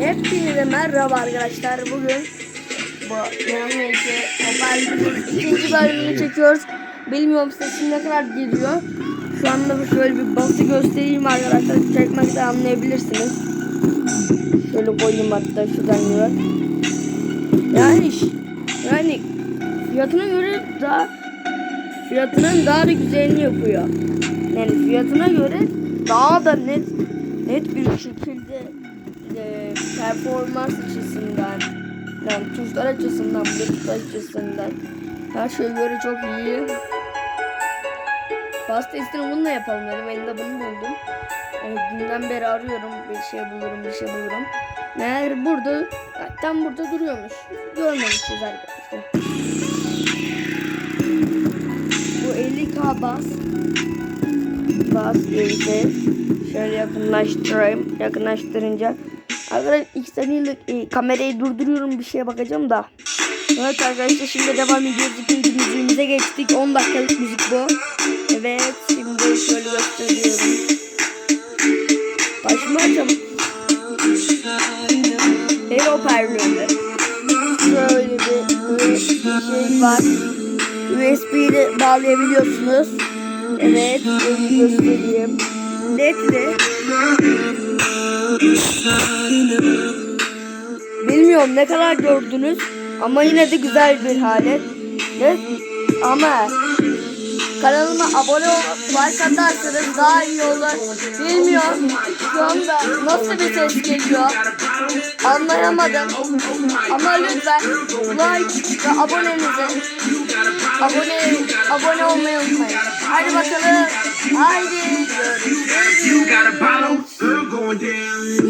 Hepinize merhaba arkadaşlar. Bugün bu yani Hoparlör'ün ikinci bölümünü çekiyoruz. Bilmiyorum sesim ne kadar geliyor. Şu anda şöyle bir bası göstereyim arkadaşlar. Çekmekte anlayabilirsiniz. Şöyle koyayım hatta şuradan gör. Yani yani fiyatına göre daha fiyatının daha da güzelini yapıyor. Yani fiyatına göre daha da net net bir şekilde e, performans açısından yani tuşlar açısından bluetooth açısından her şeye göre çok iyi. Bas testini bununla yapalım dedim. Elinde bunu buldum. Yani dünden beri arıyorum. Bir şey bulurum, bir şey bulurum. Meğer burada, tam burada duruyormuş. Görmemişiz arkadaşlar. Bu 50k bas. Bas geldi. Şöyle yakınlaştırayım. Yakınlaştırınca. Arkadaşlar ilk saniyelik e, kamerayı durduruyorum bir şeye bakacağım da. Evet arkadaşlar şimdi devam ediyoruz. İkinci müziğimize geçtik. 10 dakikalık müzik bu. Evet şimdi şöyle gösteriyorum. Başımı açalım. Hello Permanente. Şöyle bir, şey var. USB ile bağlayabiliyorsunuz. Evet, göstereyim. Ledli. Bilmiyorum ne kadar gördünüz ama yine de güzel bir alet. Ve ama kanalıma abone olup like atarsanız daha iyi olur. Bilmiyorum şu anda nasıl bir ses geliyor anlayamadım. Ama lütfen like ve abonenize abone abone olmayı unutmayın. Hadi bakalım. Haydi. Going down.